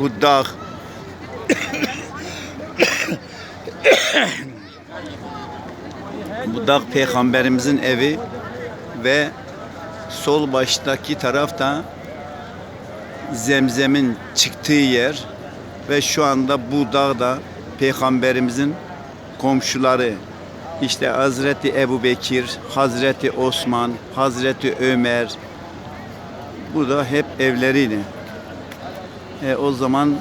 bu dağ bu dağ peygamberimizin evi ve sol baştaki tarafta zemzemin çıktığı yer ve şu anda bu dağda peygamberimizin komşuları işte Hazreti Ebu Bekir, Hazreti Osman, Hazreti Ömer bu da hep evleriydi. E, o zaman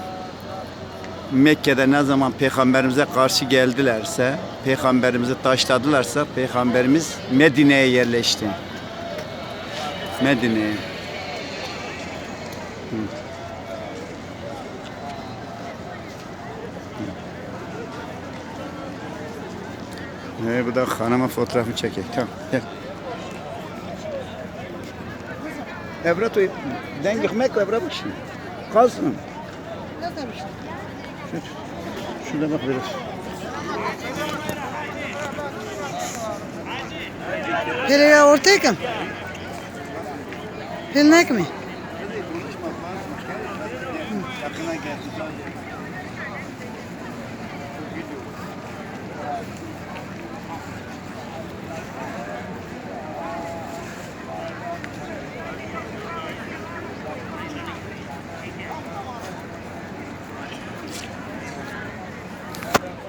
Mekke'de ne zaman peygamberimize karşı geldilerse, peygamberimizi taşladılarsa peygamberimiz Medine'ye yerleşti. Medine'ye. Ee, bu da hanıma fotoğrafını çekek. Tamam gel. Evrat o den yıkmak evrat şimdi. Kalsın. Şurada, şurada bak biraz. Hele ortaya kam. Hele mi? Yakına gel.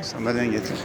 Sandalyen getir.